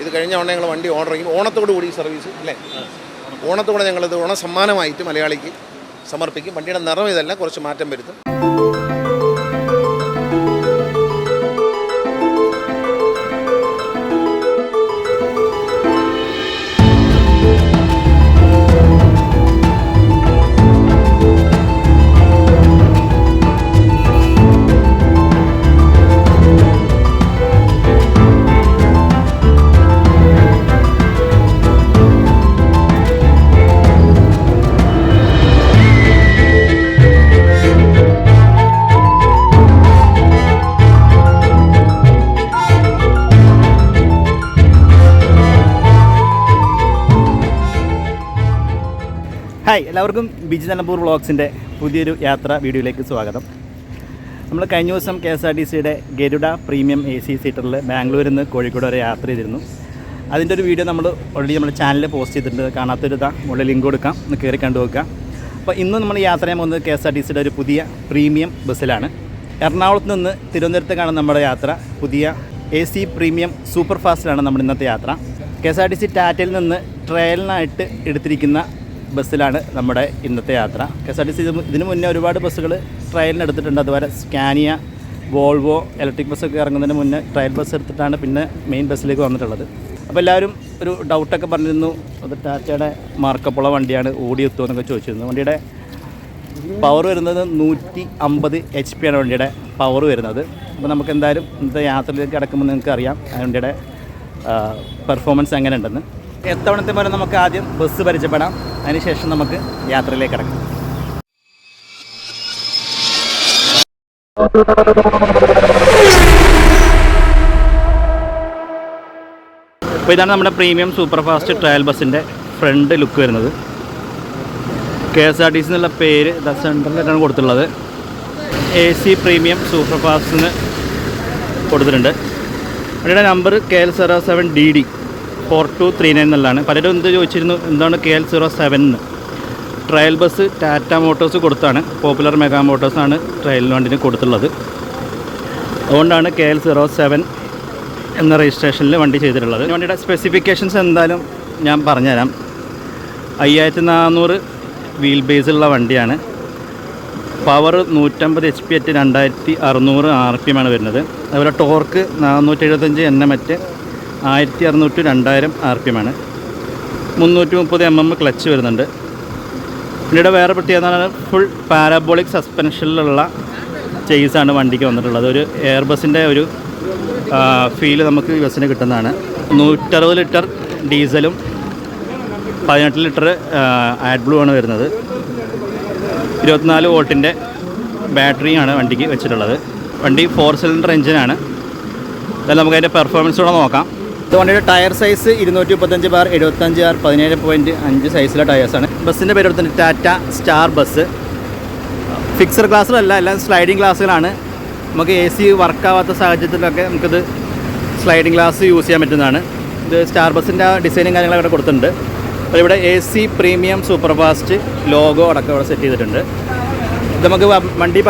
ഇത് കഴിഞ്ഞ ഉടനെ ഞങ്ങൾ വണ്ടി ഓർഡർ ചെയ്യും ഓണത്തോടു കൂടി ഈ സർവീസ് അല്ലേ? ഓണത്തോടെ. ഞങ്ങളിത് ഓണ സമ്മാനമായിട്ട് മലയാളിക്ക് സമർപ്പിക്കും. വണ്ടിയുടെ നിറം ഇതല്ല കുറച്ച് മാറ്റം വരുത്തും. ഹായ് എല്ലാവർക്കും ബിജി നിലമ്പൂർ വ്ളോഗ്സിന്റെ പുതിയൊരു യാത്ര വീഡിയോയിലേക്ക് സ്വാഗതം. നമ്മൾ കഴിഞ്ഞ ദിവസം കെ എസ് ആർ ടി സിയുടെ ഗരുഡ പ്രീമിയം എ സി സീറ്ററിൽ ബാംഗ്ലൂരിൽ നിന്ന് കോഴിക്കോട് വരെ യാത്ര ചെയ്തിരുന്നു. അതിന്റെ ഒരു വീഡിയോ നമ്മൾ ഓൾറെഡി നമ്മുടെ ചാനലിൽ പോസ്റ്റ് ചെയ്തിട്ടുണ്ട്. കാണാത്തൊരു ഇതാ മുകളിൽ ലിങ്ക് കൊടുക്കാം. ഒന്ന് കയറി കണ്ടു നോക്കാം അപ്പോൾ ഇന്ന് നമ്മൾ യാത്ര ചെയ്യാൻ പോകുന്നത് കെ എസ് ആർ ടി സിയുടെ ഒരു പുതിയ പ്രീമിയം ബസ്സിലാണ്. എറണാകുളത്ത് നിന്ന് തിരുവനന്തപുരത്തേക്കാണ് നമ്മുടെ യാത്ര. പുതിയ എ സി പ്രീമിയം സൂപ്പർ ഫാസ്റ്റിലാണ് നമ്മുടെ ഇന്നത്തെ യാത്ര. K S R T C ടാറ്റയിൽ നിന്ന് ട്രയലിനായിട്ട് എടുത്തിരിക്കുന്ന ബസ്സിലാണ് നമ്മുടെ ഇന്നത്തെ യാത്ര. K S R T C ഇതിന് മുന്നേ ഒരുപാട് ബസ്സുകൾ ട്രയലിന് എടുത്തിട്ടുണ്ട്. അതുപോലെ സ്കാനിയ വോൾവോ ഇലക്ട്രിക് ബസ്സൊക്കെ ഇറങ്ങുന്നതിന് മുന്നേ ട്രയൽ ബസ് എടുത്തിട്ടാണ് പിന്നെ മെയിൻ ബസ്സിലേക്ക് വന്നിട്ടുള്ളത്. അപ്പോൾ എല്ലാവരും ഒരു ഡൗട്ടൊക്കെ പറഞ്ഞിരുന്നു. അത് ടാറ്റയുടെ മാർക്കപ്പുള്ള വണ്ടിയാണ് ഓടിയെത്തുമോ എന്നൊക്കെ ചോദിച്ചിരുന്നു. വണ്ടിയുടെ പവർ വരുന്നത് നൂറ്റി അമ്പത് എച്ച് പി ആണ് വണ്ടിയുടെ പവർ വരുന്നത്. അപ്പോൾ നമുക്ക് എന്തായാലും ഇന്നത്തെ യാത്രയിലേക്ക് കിടക്കുമ്പോൾ നിങ്ങൾക്ക് അറിയാം വണ്ടിയുടെ പെർഫോമൻസ് എങ്ങനെ ഉണ്ടെന്ന് എത്തവണത്തെ പോലെ നമുക്ക് ആദ്യം ബസ് പരിചയപ്പെടാം. അതിനുശേഷം നമുക്ക് യാത്രയിലേക്ക് കിടക്കാം. അപ്പോൾ ഇതാണ് നമ്മുടെ പ്രീമിയം സൂപ്പർ ഫാസ്റ്റ് ട്രയൽ ബസ്സിന്റെ ഫ്രണ്ട് ലുക്ക് വരുന്നത്. K S R T C എന്നുള്ള പേര് ദ സെൻട്രലിലാണ് കൊടുത്തിട്ടുള്ളത്. എ സി പ്രീമിയം സൂപ്പർ ഫാസ്റ്റിന് കൊടുത്തിട്ടുണ്ട്. വണ്ടിയുടെ number K L zero seven D D. Four two three nine എന്നുള്ളതാണ്. പലരും എന്ത് ചോദിച്ചിരുന്നു? എന്താണ് കെ എൽ സീറോ സെവൻ എന്ന്? ട്രയൽ ബസ് ടാറ്റ മോട്ടോഴ്സ് കൊടുത്താണ്. പോപ്പുലർ മെഗാ മോട്ടോഴ്സാണ് ട്രയൽ വണ്ടിന് കൊടുത്തുള്ളത്. അതുകൊണ്ടാണ് കെ എൽ സീറോ സെവൻ എന്ന രജിസ്ട്രേഷനിൽ വണ്ടി ചെയ്തിട്ടുള്ളത്. വണ്ടിയുടെ സ്പെസിഫിക്കേഷൻസ് എന്തായാലും ഞാൻ പറഞ്ഞുതരാം. അയ്യായിരത്തി നാനൂറ് വീൽ ബേസുള്ള വണ്ടിയാണ്. പവർ നൂറ്റമ്പത് എച്ച് പി അറ്റ് രണ്ടായിരത്തി അറുന്നൂറ് ആർ പി എം ആണ് വരുന്നത്. അതുപോലെ ടോർക്ക് നാനൂറ്റി എഴുപത്തഞ്ച് എൻ എം അറ്റ് ആയിരത്തി അറുന്നൂറ്റി രണ്ടായിരം ആർ പി എം ആണ് മുന്നൂറ്റി മുപ്പത് എം എം ക്ലച്ച് വരുന്നുണ്ട്. പിന്നീട് വേറെ പ്രത്യേകത ഫുൾ പാരാബോളിക് സസ്പെൻഷനിലുള്ള ചെയ്സാണ് വണ്ടിക്ക് വന്നിട്ടുള്ളത്. ഒരു എയർ ബസ്സിന്റെ ഒരു ഫീൽ നമുക്ക് ഈ ബസ്സിന് കിട്ടുന്നതാണ്. നൂറ്ററുപത് ലിറ്റർ ഡീസലും പതിനെട്ട് ലിറ്റർ ആഡ് ബ്ലൂ ആണ് വരുന്നത്. ഇരുപത്തിനാല് വോട്ടിന്റെ ബാറ്ററിയാണ് വണ്ടിക്ക് വെച്ചിട്ടുള്ളത്. വണ്ടി ഫോർ സിലിണ്ടർ എഞ്ചിനാണ് അതായത് നമുക്കതിന്റെ പെർഫോമൻസ് കൂടെ നോക്കാം. ഇത് വണ്ടിയുടെ ടയർ സൈസ് ഇരുന്നൂറ്റി മുപ്പത്തഞ്ച് ബാർ എഴുപത്തഞ്ച് ബാർ പതിനേഴ് പോയിന്റ് അഞ്ച് സൈസിലെ ടയേഴ്സാണ് ബസ്സിന്റെ പേര് കൊടുത്തിട്ടുണ്ട് ടാറ്റ സ്റ്റാർ ബസ്. ഫിക്സർ ക്ലാസ്സിലല്ല എല്ലാം സ്ലൈഡിങ് ക്ലാസ്സുകളാണ് നമുക്ക് എ സി വർക്കാവാത്ത സാഹചര്യത്തിലൊക്കെ നമുക്കിത് സ്ലൈഡിങ് ഗ്ലാസ് യൂസ് ചെയ്യാൻ പറ്റുന്നതാണ്. ഇത് സ്റ്റാർ ബസ്സിന്റെ ഡിസൈനും കാര്യങ്ങളൊക്കെ ഇവിടെ കൊടുത്തിട്ടുണ്ട്. അപ്പോൾ ഇവിടെ A C premium super fast logo അടക്കം ഇവിടെ സെറ്റ് ചെയ്തിട്ടുണ്ട്. നമുക്ക് വണ്ടി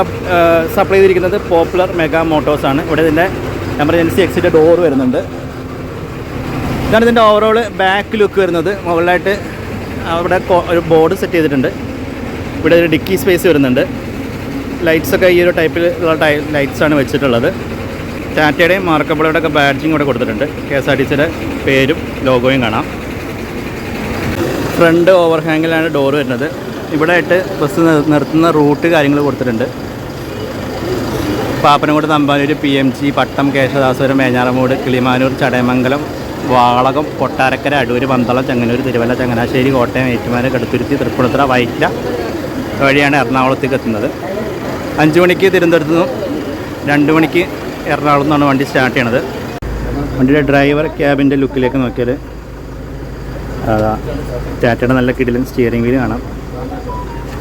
സപ്ലൈ ചെയ്തിരിക്കുന്നത് പോപ്പുലർ മെഗാ മോട്ടോഴ്സാണ് ഇവിടെ ഇതിന്റെ എമർജൻസി എക്സിറ്റ് ഡോർ വരുന്നുണ്ട്. ഇതാണ് ഇതിന്റെ ഓവറോൾ ബാക്ക് ലുക്ക് വരുന്നത്. മുകളിലായിട്ട് അവിടെ ഒരു ബോർഡ് സെറ്റ് ചെയ്തിട്ടുണ്ട്. ഇവിടെ ഒരു ഡിക്കി സ്പേസ് വരുന്നുണ്ട്. ലൈറ്റ്സൊക്കെ ഈ ഒരു ടൈപ്പിൽ ഉള്ള ടൈ ലൈറ്റ്സാണ് വെച്ചിട്ടുള്ളത്. ടാറ്റയുടെയും മാർക്കബിളുടെ ഒക്കെ ബാഡ്ജിങ് ഇവിടെ കൊടുത്തിട്ടുണ്ട്. കെ എസ് ആർ ടി സിയുടെ പേരും ലോഗോയും കാണാം. ഫ്രണ്ട് ഓവർ ഹാങ്ങിലാണ് ഡോർ വരുന്നത്. ഇവിടെ ആയിട്ട് ബസ് നിർത്തുന്ന റൂട്ട് കാര്യങ്ങൾ കൊടുത്തിട്ടുണ്ട്. Pappanamcode Thampanoor P M G Pattom Kesavadasapuram Venjaramoodu Kilimanoor Chadayamangalam Valakom Kottarakkara Adoor Pandalam Chengannur Thiruvalla Changanassery Kottayam Ettumanoor Kaduthuruthy Tripunithura Vyttila വഴിയാണ് എറണാകുളത്തേക്ക് എത്തുന്നത്. അഞ്ച് മണിക്ക് തിരുവനന്തപുരത്ത് നിന്നും രണ്ട് മണിക്ക് എറണാകുളത്ത് നിന്നാണ് വണ്ടി സ്റ്റാർട്ട് ചെയ്യണത്. വണ്ടിയുടെ ഡ്രൈവർ ക്യാബിന്റെ ലുക്കിലേക്ക് നോക്കിയാൽ അതാ ടാറ്റയുടെ നല്ല കിടിലും സ്റ്റിയറിംഗ് വീൽ കാണാം.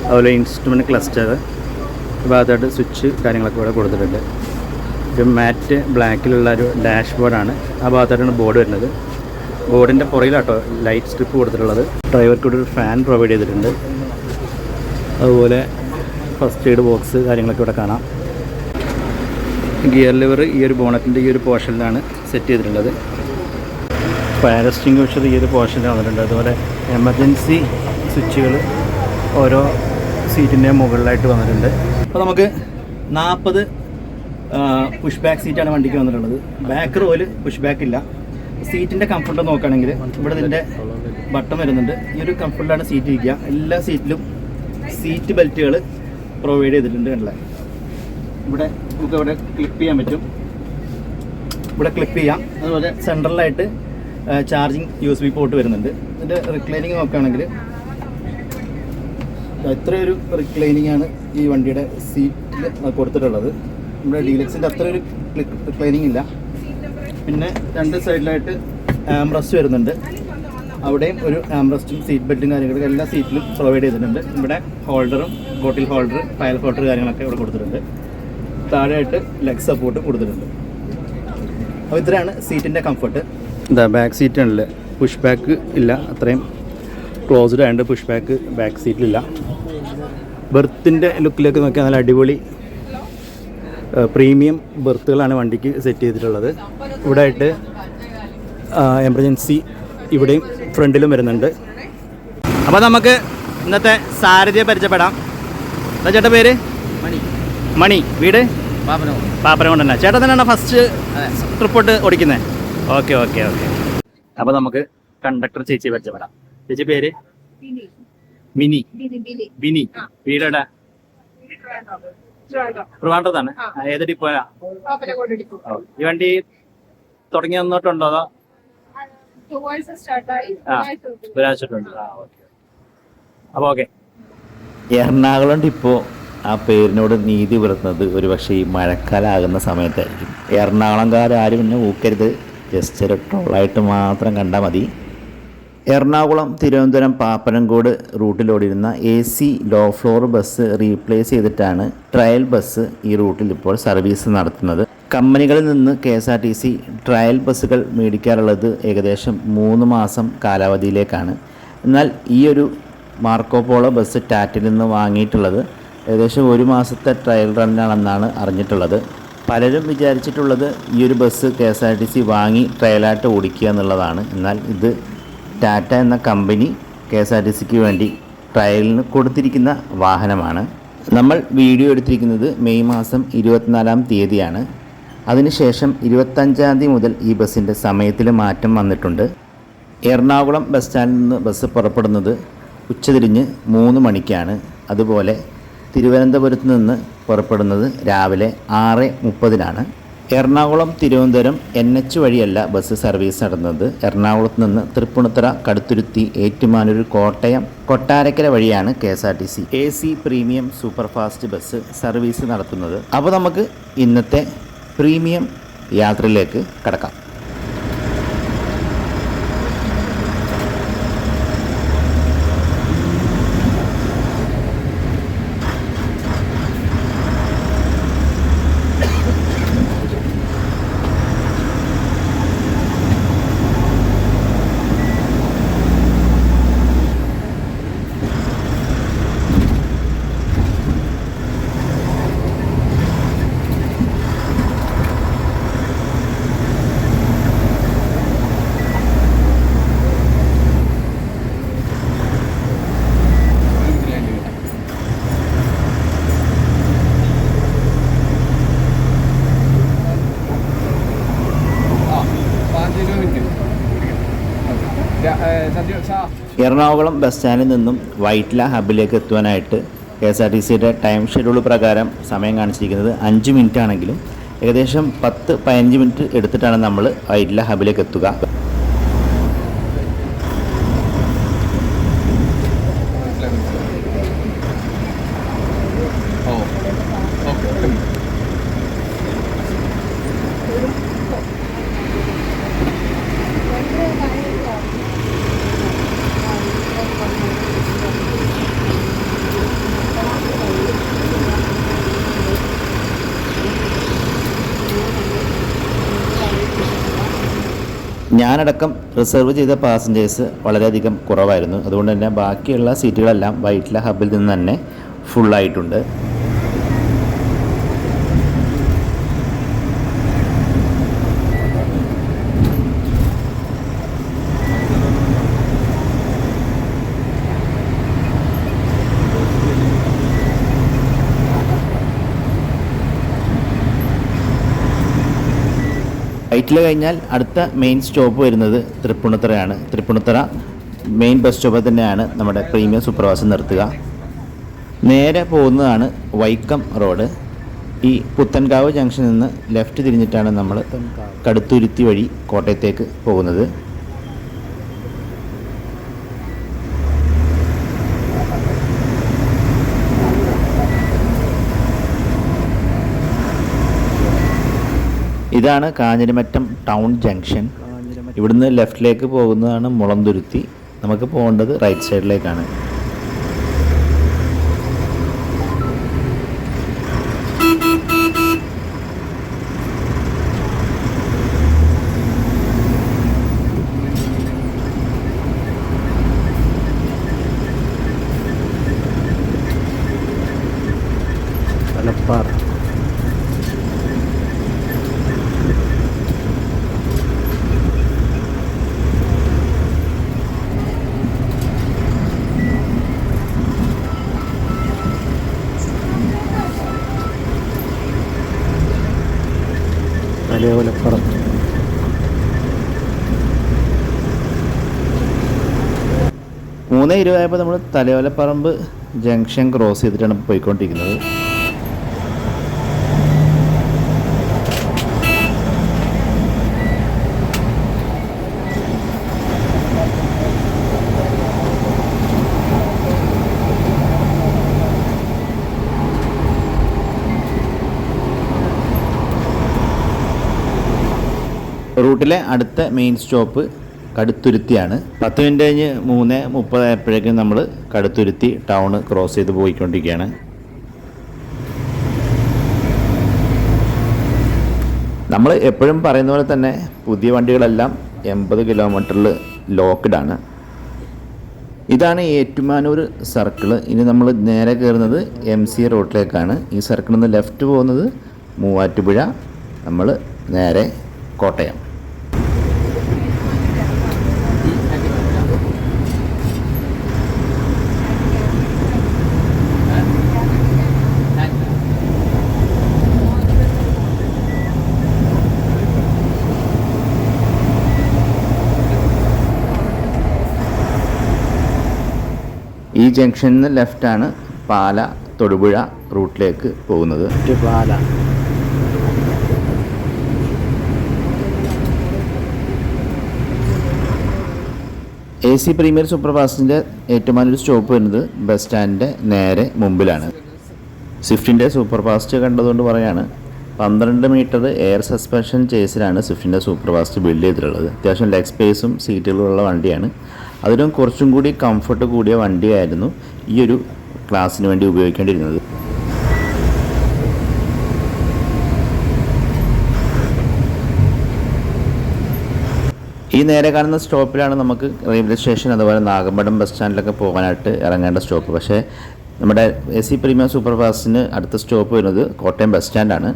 അതുപോലെ ഇൻസ്ട്രുമെന്റ് ക്ലസ്റ്റർ ഭാഗത്തായിട്ട് സ്വിച്ച് കാര്യങ്ങളൊക്കെ ഇവിടെ കൊടുത്തിട്ടുണ്ട്. ഒരു മാറ്റ് ബ്ലാക്കിലുള്ള ഒരു ഡാഷ് ബോർഡാണ് ആ ഭാഗത്തായിട്ടാണ് ബോർഡ് വരുന്നത്. ബോർഡിന്റെ പുറകിലാട്ടോ ലൈറ്റ് സ്ട്രിപ്പ് കൊടുത്തിട്ടുള്ളത്. ഡ്രൈവർക്ക് ഇവിടെ ഒരു ഫാൻ പ്രൊവൈഡ് ചെയ്തിട്ടുണ്ട്. അതുപോലെ ഫസ്റ്റ് എയ്ഡ് ബോക്സ് കാര്യങ്ങളൊക്കെ ഇവിടെ കാണാം. ഗിയർ ലിവർ ഈ ഒരു ബോണറ്റിന്റെ ഈ ഒരു പോർഷനിലാണ് സെറ്റ് ചെയ്തിട്ടുള്ളത്. ഫയർ വെച്ചത് ഈ ഒരു പോർഷനിൽ വന്നിട്ടുണ്ട്. അതുപോലെ എമർജൻസി സ്വിച്ചുകൾ ഓരോ സീറ്റിന്റെ മുകളിലായിട്ട് വന്നിട്ടുണ്ട്. അപ്പോൾ നമുക്ക് നാൽപ്പത് പുഷ് ബാക്ക് സീറ്റാണ് വണ്ടിക്ക് വന്നിട്ടുള്ളത്. ബാക്ക് റോയിൽ പുഷ് ബാക്ക് ഇല്ല. സീറ്റിന്റെ കംഫർട്ട് നോക്കുകയാണെങ്കിൽ ഇവിടെ ഇതിന്റെ ബട്ടൺ വരുന്നുണ്ട്. ഈ ഒരു കംഫർട്ടിലാണ് സീറ്റ് ഇരിക്കുക. എല്ലാ സീറ്റിലും സീറ്റ് ബെൽറ്റുകൾ പ്രൊവൈഡ് ചെയ്തിട്ടുണ്ട് കണ്ടില്ലേ? ഇവിടെ നമുക്ക് ഇവിടെ ക്ലിപ്പ് ചെയ്യാൻ പറ്റും. ഇവിടെ ക്ലിപ്പ് ചെയ്യാം. അതുപോലെ സെൻട്രലായിട്ട് charging U S B port വരുന്നുണ്ട്. ഇതിന്റെ റിക്ലൈനിങ് നോക്കുകയാണെങ്കിൽ ഇത്രയൊരു റിക്ലൈനിങ് ആണ് ഈ വണ്ടിയുടെ സീറ്റിൽ കൊടുത്തിട്ടുള്ളത്. നമ്മുടെ ഡീലക്സിന്റെ അത്ര ഒരു ക്ലീനിങ് ഇല്ല. പിന്നെ രണ്ട് സൈഡിലായിട്ട് ആംബ്രസ്റ്റ് വരുന്നുണ്ട്. അവിടെയും ഒരു ആംബ്രസ്റ്റും സീറ്റ് ബെൽറ്റും കാര്യങ്ങളൊക്കെ എല്ലാ സീറ്റിലും പ്രൊവൈഡ് ചെയ്തിട്ടുണ്ട്. ഇവിടെ ഹോൾഡറും ബോട്ടിൽ ഹോൾഡർ ഫയൽ ഹോൾഡർ കാര്യങ്ങളൊക്കെ ഇവിടെ കൊടുത്തിട്ടുണ്ട്. താഴെയായിട്ട് ലെഗ് സപ്പോർട്ടും കൊടുത്തിട്ടുണ്ട്. അപ്പോൾ ഇത്രയാണ് സീറ്റിന്റെ കംഫർട്ട് എന്താ ബാക്ക് സീറ്റ് ആണല്ലേ? പുഷ് ബാക്ക് ഇല്ല അത്രയും ക്ലോസ്ഡ് ആയതുകൊണ്ട് പുഷ് ബാക്ക് ബാക്ക് സീറ്റിലില്ല ബെർത്തിന്റെ ലുക്കിലേക്ക് നോക്കിയാൽ നല്ല അടിപൊളി പ്രീമിയം ബെർത്തുകളാണ് വണ്ടിക്ക് സെറ്റ് ചെയ്തിട്ടുള്ളത്. ഇവിടെ ആയിട്ട് എമർജൻസി ഇവിടെയും ഫ്രണ്ടിലും വരുന്നുണ്ട്. അപ്പോൾ നമുക്ക് ഇന്നത്തെ സാരഥിയെ പരിചയപ്പെടാം. എന്താ ചേട്ടാ പേര്? മണി. മണി. വീട്? പാപ്പനോ പാപ്പനംകൊണ്ട്. തന്നെ ചേട്ടൻ തന്നെയാണ് ഫസ്റ്റ് ട്രിപ്പോട്ട് ഓടിക്കുന്നത് ഓക്കെ ഓക്കെ ഓക്കെ. അപ്പോൾ നമുക്ക് കണ്ടക്ടർ ചേച്ചി പരിചയപ്പെടാം. ചേച്ചി പേര്? മിനി. ബിനി. വീടെടാ ട്രിവാൻഡ്രത്താണ് ഏത് ഡിപ്പോയാ ഈ വണ്ടി തുടങ്ങി വന്നിട്ടുണ്ടോ അതോ? അപ്പൊ ആ. ബുധനാഴ്ച ഒരാഴ്ചട്ടുണ്ട് ആ ഓക്കെ അപ്പോൾ ഓക്കെ. എറണാകുളം ഡിപ്പോ ആ പേരിനോട് നീതി പുലർത്തുന്നത് ഒരുപക്ഷെ ഈ മഴക്കാലമാകുന്ന സമയത്തായിരിക്കും. എറണാകുളംകാരും എന്നെ ഊക്കരുത്. ജസ്റ്റ് ഒരു ട്രോളായിട്ട് മാത്രം കണ്ടാൽ മതി. Ernakulam Thiruvananthapuram Pappanamcode റൂട്ടിലോടിയിരുന്ന A C low floor bus replace ചെയ്തിട്ടാണ് ട്രയൽ ബസ് ഈ റൂട്ടിൽ ഇപ്പോൾ സർവീസ് നടത്തുന്നത്. കമ്പനികളിൽ നിന്ന് K S R T C trial ബസ്സുകൾ മേടിക്കാറുള്ളത് ഏകദേശം മൂന്ന് മാസം കാലാവധിയിലേക്കാണ്. എന്നാൽ ഈ ഒരു മാർക്കോ പോളോ ബസ് ടാറ്റിൽ നിന്ന് വാങ്ങിയിട്ടുള്ളത് ഏകദേശം ഒരു മാസത്തെ ട്രയൽ റണ്ണാണെന്നാണ് അറിഞ്ഞിട്ടുള്ളത്. പലരും വിചാരിച്ചിട്ടുള്ളത് ഈ ഒരു bus K S R T C വാങ്ങി ട്രയലായിട്ട് ഓടിക്കുക എന്നുള്ളതാണ്. എന്നാൽ ഇത് ടാറ്റ എന്ന company K S R T സിക്ക് വേണ്ടി ട്രയലിന് കൊടുത്തിരിക്കുന്ന വാഹനമാണ്. നമ്മൾ വീഡിയോ എടുത്തിരിക്കുന്നത് മെയ് മാസം ഇരുപത്തിനാലാം തീയതിയാണ്. അതിനുശേഷം ഇരുപത്തഞ്ചാം തീയതി മുതൽ ഈ ബസ്സിന്റെ സമയത്തിൽ മാറ്റം വന്നിട്ടുണ്ട്. എറണാകുളം ബസ് സ്റ്റാൻഡിൽ നിന്ന് ബസ് പുറപ്പെടുന്നത് ഉച്ചതിരിഞ്ഞ് മൂന്ന് മണിക്കാണ്. അതുപോലെ തിരുവനന്തപുരത്ത് നിന്ന് പുറപ്പെടുന്നത് രാവിലെ ആറ് മുപ്പതിനാണ്. എറണാകുളം തിരുവനന്തപുരം എൻ എച്ച് വഴിയല്ല ബസ് സർവീസ് നടന്നത്. എറണാകുളത്ത് നിന്ന് തൃപ്പൂണിത്തുറ കടുത്തുരുത്തി ഏറ്റുമാനൂർ കോട്ടയം കൊട്ടാരക്കര വഴിയാണ് K S R T C A C premium superfast bus service നടത്തുന്നത്. അപ്പോൾ നമുക്ക് ഇന്നത്തെ പ്രീമിയം യാത്രയിലേക്ക് കടക്കാം. എറണാകുളം ബസ് സ്റ്റാൻഡിൽ നിന്നും വൈറ്റ്ല ഹബിലേക്ക് എത്തുവാനായിട്ട് കെ എസ് ആർ ടി സിയുടെ ടൈം ഷെഡ്യൂൾ പ്രകാരം സമയം കാണിച്ചിരിക്കുന്നത് അഞ്ച് മിനിറ്റ് ആണെങ്കിലും ഏകദേശം പത്ത് പതിനഞ്ച് മിനിറ്റ് എടുത്തിട്ടാണ് നമ്മൾ വൈറ്റ്ല ഹബിലേക്ക് എത്തുക. ഞാനടക്കം റിസർവ് ചെയ്ത പാസഞ്ചേഴ്സ് വളരെയധികം കുറവായിരുന്നു. അതുകൊണ്ട് തന്നെ ബാക്കിയുള്ള സീറ്റുകളെല്ലാം വൈറ്റ്ല ഹബിൽ നിന്ന് തന്നെ ഫുള്ളായിട്ടുണ്ട് റൈറ്റിൽ കഴിഞ്ഞാൽ അടുത്ത മെയിൻ സ്റ്റോപ്പ് വരുന്നത് തൃപ്പൂണിത്തറയാണ്. തൃപ്പൂണിത്തറ മെയിൻ ബസ് സ്റ്റോപ്പിൽ തന്നെയാണ് നമ്മുടെ പ്രീമിയം സൂപ്പർവാസം നിർത്തുക. നേരെ പോകുന്നതാണ് വൈക്കം റോഡ് ഈ പുത്തൻകാവ് ജംഗ്ഷനിൽ നിന്ന് ലെഫ്റ്റ് തിരിഞ്ഞിട്ടാണ് നമ്മൾ കടുത്തുരുത്തി വഴി കോട്ടയത്തേക്ക് പോകുന്നത്. ഇതാണ് കാഞ്ഞിരമറ്റം ടൗൺ ജംഗ്ഷൻ. ഇവിടുന്ന് ലെഫ്റ്റിലേക്ക് പോകുന്നതാണ് മുളന്തുരുത്തി. നമുക്ക് പോകേണ്ടത് റൈറ്റ് സൈഡിലേക്കാണ്. തലയോലപ്പുറം മൂന്ന് ഇരുപതായപ്പോൾ നമ്മൾ തലയോലപ്പറമ്പ് ജംഗ്ഷൻ ക്രോസ് ചെയ്തിട്ടാണ് പോയിക്കൊണ്ടിരിക്കുന്നത്. റൂട്ടിലെ അടുത്ത മെയിൻ സ്റ്റോപ്പ് കടുത്തുരുത്തിയാണ്. പത്ത് മിനിറ്റ് കഴിഞ്ഞ് മൂന്ന് മുപ്പതായപ്പോഴേക്കും നമ്മൾ കടുത്തുരുത്തി ടൗൺ ക്രോസ് ചെയ്ത് പോയിക്കൊണ്ടിരിക്കുകയാണ്. നമ്മൾ എപ്പോഴും പറയുന്ന പോലെ തന്നെ പുതിയ വണ്ടികളെല്ലാം എൺപത് കിലോമീറ്ററിൽ ലോക്ക്ഡ് ആണ്. ഇതാണ് ഏറ്റുമാനൂർ സർക്കിൾ ഇനി നമ്മൾ നേരെ കയറുന്നത് എം സി റോഡിലേക്കാണ് ഈ സർക്കിളിൽ നിന്ന് ലെഫ്റ്റ് പോകുന്നത് മൂവാറ്റുപുഴ. നമ്മൾ നേരെ കോട്ടയം. ഈ ജംഗ്ഷനിൽ നിന്ന് ലെഫ്റ്റാണ് പാല തൊടുപുഴ റൂട്ടിലേക്ക് പോകുന്നത്. Pala. A C premier super ഫാസ്റ്റിന്റെ ഏറ്റവും നല്ലൊരു സ്റ്റോപ്പ് വരുന്നത് ബസ് സ്റ്റാൻഡിന്റെ നേരെ മുമ്പിലാണ്. സ്വിഫ്റ്റിന്റെ സൂപ്പർ ഫാസ്റ്റ് കണ്ടതുകൊണ്ട് പറയാണ് പന്ത്രണ്ട് മീറ്റർ എയർ സസ്പെൻഷൻ ചേസിലാണ് സ്വിഫ്റ്റിന്റെ സൂപ്പർ ഫാസ്റ്റ് ബിൽഡ് ചെയ്തിട്ടുള്ളത്. അത്യാവശ്യം ലെഗ് സ്പേസും സീറ്റുകളുള്ള വണ്ടിയാണ്. അതിനും കുറച്ചും കൂടി കംഫർട്ട് കൂടിയ വണ്ടിയായിരുന്നു ഈ ഒരു ക്ലാസ്സിന് വേണ്ടി ഉപയോഗിക്കേണ്ടിയിരുന്നത്. ഈ നേരെ കാണുന്ന സ്റ്റോപ്പിലാണ് നമുക്ക് റെയിൽവേ സ്റ്റേഷൻ അതുപോലെ നാഗമ്പടം ബസ് സ്റ്റാൻഡിലൊക്കെ പോകാനായിട്ട് ഇറങ്ങേണ്ട സ്റ്റോപ്പ് പക്ഷേ നമ്മുടെ എ സി പ്രീമിയം സൂപ്പർ ഫാസ്റ്റിന് അടുത്ത സ്റ്റോപ്പ് വരുന്നത് കോട്ടയം ബസ് സ്റ്റാൻഡാണ്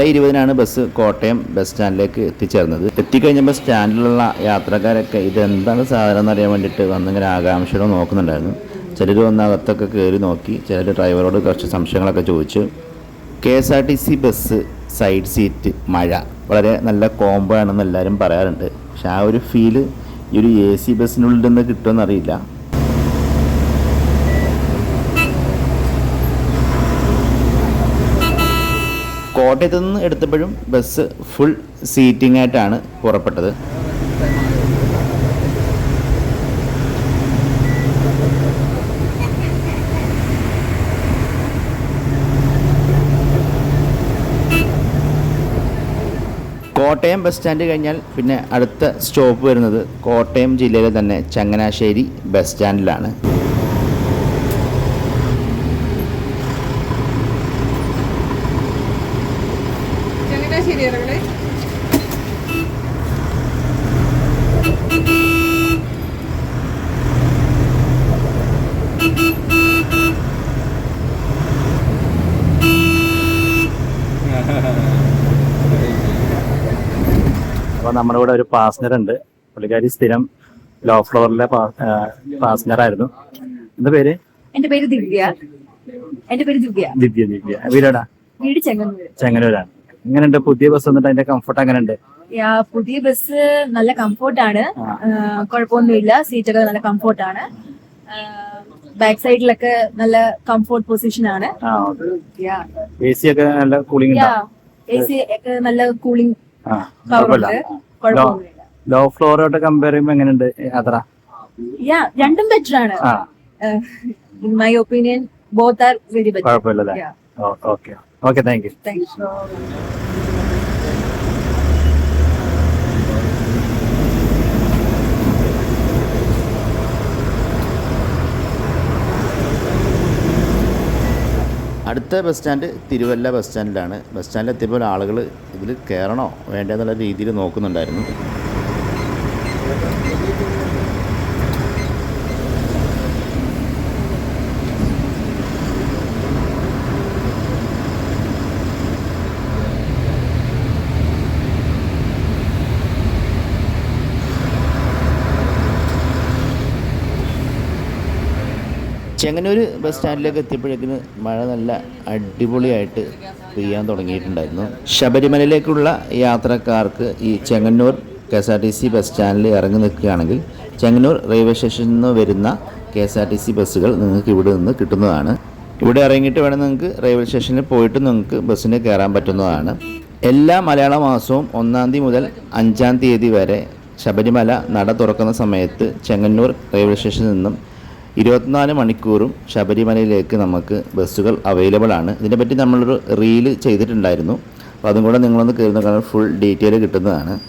നാല് ഇരുപതിനാണ് ബസ് കോട്ടയം ബസ് സ്റ്റാൻഡിലേക്ക് എത്തിച്ചേർന്നത്. എത്തിക്കഴിഞ്ഞപ്പോൾ സ്റ്റാൻഡിലുള്ള യാത്രക്കാരൊക്കെ ഇതെന്താണ് സാധനം എന്നറിയാൻ വേണ്ടിയിട്ട് വന്നിങ്ങനെ ആകാംക്ഷയോടെ നോക്കുന്നുണ്ടായിരുന്നു. ചിലർ വന്ന് അകത്തൊക്കെ കയറി നോക്കി ചിലർ ഡ്രൈവറോട് കുറച്ച് സംശയങ്ങളൊക്കെ ചോദിച്ചു. K S R T C bus side seat മഴ. വളരെ നല്ല കോംബോ ആണെന്ന് എല്ലാവരും പറയാറുണ്ട്. പക്ഷെ ആ ഒരു ഫീൽ ഈ ഒരു എ സി ബസ്സിനുള്ളിൽ നിന്ന് കിട്ടുമെന്നറിയില്ല കോട്ടയത്ത് നിന്ന് എടുത്തപ്പോഴും ബസ് ഫുൾ സീറ്റിംഗ് ആയിട്ടാണ് പുറപ്പെട്ടത്. കോട്ടയം ബസ് സ്റ്റാൻഡ് കഴിഞ്ഞാൽ പിന്നെ അടുത്ത സ്റ്റോപ്പ് വരുന്നത് കോട്ടയം ജില്ലയിലെ തന്നെ ചങ്ങനാശ്ശേരി ബസ് സ്റ്റാൻഡിലാണ് ചങ്ങനാശ്ശേരി ഇറങ്ങണേ അപ്പോൾ നമ്മുടെ കൂടെ ഒരു പാസഞ്ചർ ഉണ്ട്. പുള്ളിക്കാരി സ്ഥിരം ലോ ഫ്ലോറിലെ പാസഞ്ചർ ആയിരുന്നു. എന്താ പേര്? എന്റെ പേര് ദിവ്യ. എന്റെ പേര് ദിവ്യ. ദിവ്യ ദിവ്യ. വീടാ വീട് ചെങ്ങന്നൂര്. ചെങ്ങന്നൂരാണ്. എങ്ങനെയുണ്ട്? പുതിയ ബസ് വന്നിട്ട് അതിന്റെ കംഫർട്ട് എങ്ങനെയുണ്ട്? പുതിയ ബസ് നല്ല കംഫോർട്ട് ആണ്. കുഴപ്പമൊന്നുമില്ല. സീറ്റൊക്കെ നല്ല കംഫോർട്ട് ആണ്. ബാക്ക് സൈഡിലൊക്കെ നല്ല കംഫോർട്ട് പൊസിഷൻ ആണ്. എ സി ഒക്കെ നല്ല കൂളിംഗ് എ സി ഒക്കെ നല്ല കൂളിംഗ് പവർ ഉണ്ട്. ലോ ഫ്ലോറോട്ട് കമ്പയർ ചെയ്യുമ്പോൾ എങ്ങനെയുണ്ട് യാത്ര? യാ രണ്ടും ബെറ്റർ ആണ്. In my opinion both are very better കുഴപ്പമില്ലല്ലേ? Okay. Okay thank you thank you അടുത്ത ബസ് സ്റ്റാൻഡ് തിരുവല്ല ബസ് സ്റ്റാൻഡിലാണ്. ബസ് സ്റ്റാൻഡിൽ എത്തിയപ്പോൾ ആളുകൾ ഇതിൽ കയറണോ വേണ്ടെന്നുള്ള രീതിയിൽ നോക്കുന്നുണ്ടായിരുന്നു. ചെങ്ങന്നൂർ ബസ് സ്റ്റാൻഡിലേക്ക് എത്തിയപ്പോഴേക്കിന് മഴ നല്ല അടിപൊളിയായിട്ട് പെയ്യാൻ തുടങ്ങിയിട്ടുണ്ടായിരുന്നു. ശബരിമലയിലേക്കുള്ള യാത്രക്കാർക്ക് ഈ Chengannur K S R T C bus സ്റ്റാൻഡിൽ ഇറങ്ങി നിൽക്കുകയാണെങ്കിൽ ചെങ്ങന്നൂർ റെയിൽവേ സ്റ്റേഷനിൽ നിന്ന് വരുന്ന K S R T C ബസ്സുകൾ നിങ്ങൾക്ക് ഇവിടെ നിന്ന് കിട്ടുന്നതാണ്. ഇവിടെ ഇറങ്ങിയിട്ട് വേണം നിങ്ങൾക്ക് റെയിൽവേ സ്റ്റേഷനിൽ പോയിട്ട് നിങ്ങൾക്ക് ബസ്സിന് കയറാൻ പറ്റുന്നതാണ്. എല്ലാ മലയാള മാസവും ഒന്നാം തീയതി മുതൽ അഞ്ചാം തീയതി വരെ ശബരിമല നട തുറക്കുന്ന സമയത്ത് ചെങ്ങന്നൂർ റെയിൽവേ സ്റ്റേഷനിൽ നിന്നും ഇരുപത്തിനാല് മണിക്കൂറും ശബരിമലയിലേക്ക് നമുക്ക് ബസ്സുകൾ അവൈലബിൾ ആണ്. ഇതിനെപ്പറ്റി നമ്മളൊരു റീൽ ചെയ്തിട്ടുണ്ടായിരുന്നു. അപ്പോൾ അതും കൂടെ നിങ്ങളൊന്ന് കയറുന്ന കാരണം ഫുൾ ഡീറ്റെയിൽ കിട്ടുന്നതാണ്.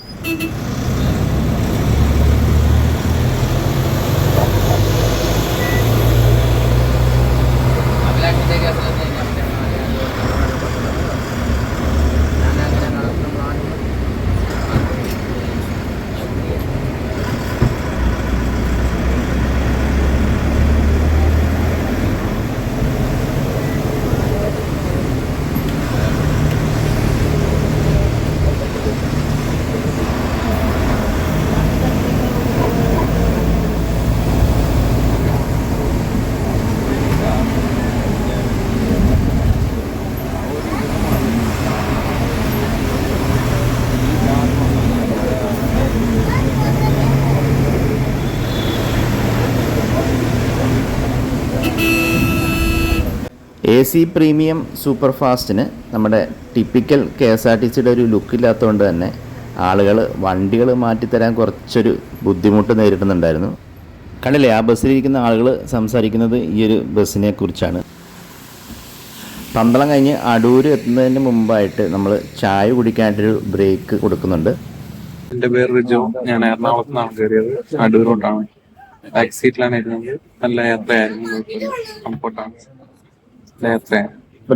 സി പ്രീമിയം സൂപ്പർ ഫാസ്റ്റിന് നമ്മുടെ typical K S R T സിയുടെ ഒരു ലുക്കില്ലാത്തതുകൊണ്ട് തന്നെ ആളുകൾ വണ്ടികൾ മാറ്റിത്തരാൻ കുറച്ചൊരു ബുദ്ധിമുട്ട് നേരിടുന്നുണ്ടായിരുന്നു. കണ്ടില്ലേ ആ ബസ്സിലിരിക്കുന്ന ആളുകൾ സംസാരിക്കുന്നത് ഈ ഒരു ബസ്സിനെ കുറിച്ചാണ്. പന്തളം കഴിഞ്ഞ് അടൂർ എത്തുന്നതിന് മുമ്പായിട്ട് നമ്മൾ ചായ കുടിക്കാനായിട്ടൊരു ബ്രേക്ക് കൊടുക്കുന്നുണ്ട്. എന്റെ പേര് റിജു. ഞാൻ എറണാകുളത്ത് നിന്നാണ് കയറിയത് അടൂരോട്ടാണ് ബാക്ക് സീറ്റിലാണ് ഇരുന്നത്. നല്ല യാത്രയായിരുന്നു. കംഫർട്ടാണ്.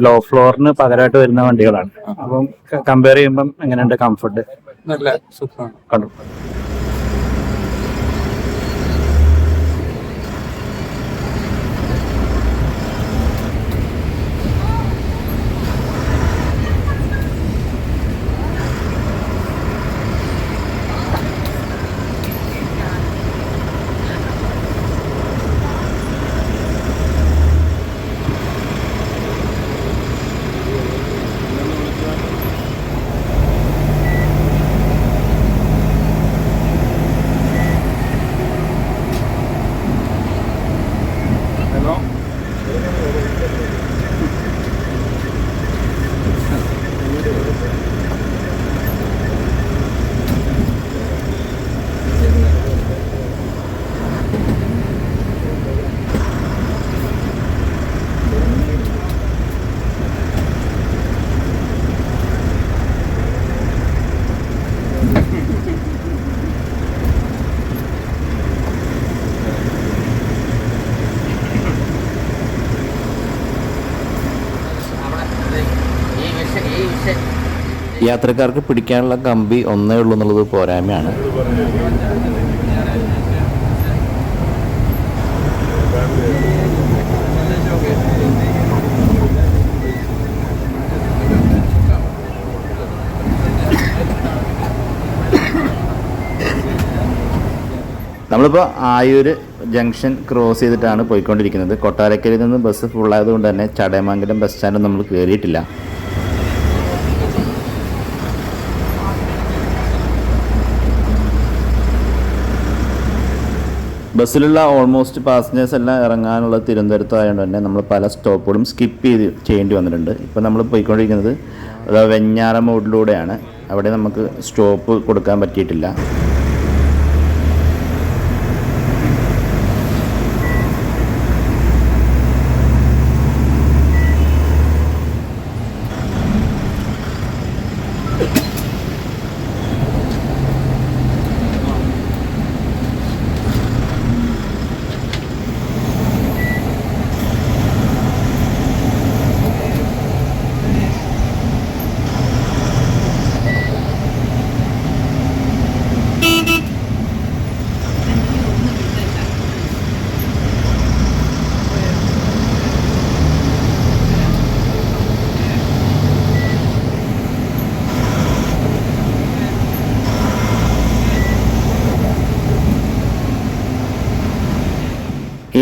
ലോ ഫ്ലോറിന് പകരമായിട്ട് വരുന്ന വണ്ടികളാണ്. അപ്പം കമ്പയർ ചെയ്യുമ്പം എങ്ങനെയുണ്ട് കംഫർട്ട് നല്ല സുഖമാണ്. കണ്ടു യാത്രക്കാർക്ക് പിടിക്കാനുള്ള കമ്പി ഒന്നേ ഉള്ളൂ എന്നുള്ളത് പോരായ്മയാണ്. നമ്മളിപ്പോൾ ആയൂർ ജംഗ്ഷൻ ക്രോസ് ചെയ്തിട്ടാണ് പോയിക്കൊണ്ടിരിക്കുന്നത്. കൊട്ടാരക്കരയിൽ നിന്ന് ബസ് ഫുള്ളായതുകൊണ്ട് തന്നെ ചടയമംഗലം ബസ് സ്റ്റാൻഡ് നമ്മൾ കയറിയിട്ടില്ല ബസ്സിലുള്ള ഓൾമോസ്റ്റ് പാസഞ്ചേഴ്സ് എല്ലാം ഇറങ്ങാനുള്ള തിരുവനന്തപുരത്തായതുകൊണ്ട് തന്നെ നമ്മൾ പല സ്റ്റോപ്പുകളും സ്കിപ്പ് ചെയ്ത് ചെയ്യേണ്ടി വന്നിട്ടുണ്ട്. ഇപ്പോൾ നമ്മൾ പോയിക്കൊണ്ടിരിക്കുന്നത് വെഞ്ഞാറമൂടിലൂടെയാണ് അവിടെ നമുക്ക് സ്റ്റോപ്പ് കൊടുക്കാൻ പറ്റിയിട്ടില്ല.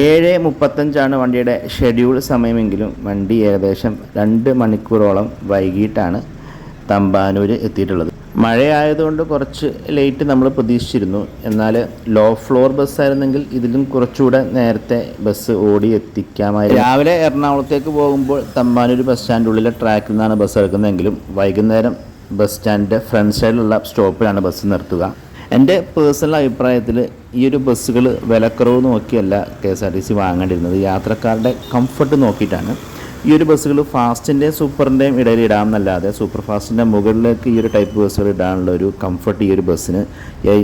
ഏഴ് മുപ്പത്തഞ്ചാണ് വണ്ടിയുടെ ഷെഡ്യൂൾ സമയമെങ്കിലും വണ്ടി ഏകദേശം രണ്ട് മണിക്കൂറോളം വൈകിട്ടാണ് തമ്പാനൂർ എത്തിയിട്ടുള്ളത്. മഴയായതുകൊണ്ട് കുറച്ച് ലേറ്റ് നമ്മൾ പ്രതീക്ഷിച്ചിരുന്നു. എന്നാൽ ലോ ഫ്ലോർ ബസ്സായിരുന്നെങ്കിൽ ഇതിലും കുറച്ചുകൂടെ നേരത്തെ ബസ് ഓടി എത്തിക്കാമായിരുന്നു. രാവിലെ എറണാകുളത്തേക്ക് പോകുമ്പോൾ തമ്പാനൂർ ബസ് സ്റ്റാൻഡുള്ളിലെ ട്രാക്കിൽ നിന്നാണ് ബസ് എടുക്കുന്നതെങ്കിലും വൈകുന്നേരം ബസ് സ്റ്റാൻഡിന്റെ ഫ്രണ്ട് സൈഡിലുള്ള സ്റ്റോപ്പിലാണ് ബസ് നിർത്തുക. എന്റെ പേഴ്സണൽ അഭിപ്രായത്തിൽ ഈ ഒരു ബസ്സുകൾ വിലക്കുറവ് നോക്കിയല്ല K S R T C വാങ്ങേണ്ടിരുന്നത് യാത്രക്കാരുടെ കംഫർട്ട് നോക്കിയിട്ടാണ് ഈ ഒരു ബസ്സുകൾ ഫാസ്റ്റിന്റെയും സൂപ്പറിന്റെയും ഇടയിൽ ഇടാമെന്നല്ലാതെ സൂപ്പർ ഫാസ്റ്റിന്റെ മുകളിലേക്ക് ഈ ഒരു ടൈപ്പ് ബസ്സുകൾ ഇടാനുള്ള ഒരു കംഫർട്ട് ഈ ഒരു ബസ്സിന്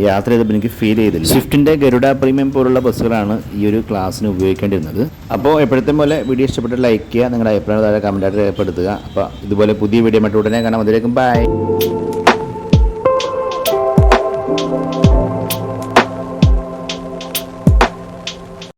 യാത്ര ചെയ്തപ്പോൾ എനിക്ക് ഫീൽ ചെയ്തില്ല. സ്വിഫ്റ്റിന്റെ ഗരുഡ പ്രീമിയം പോലുള്ള ബസ്സുകളാണ് ഈ ഒരു ക്ലാസ്സിന് ഉപയോഗിക്കേണ്ടിരുന്നത് അപ്പോൾ എപ്പോഴത്തെ പോലെ വീഡിയോ ഇഷ്ടപ്പെട്ട് ലൈക്ക് ചെയ്യുക നിങ്ങളുടെ അഭിപ്രായം താഴെ കമന്റായിട്ട് രേഖപ്പെടുത്തുക. അപ്പോൾ ഇതുപോലെ പുതിയ വീഡിയോ മറ്റുടനെ കാണാം. അതിലേക്കും ബൈ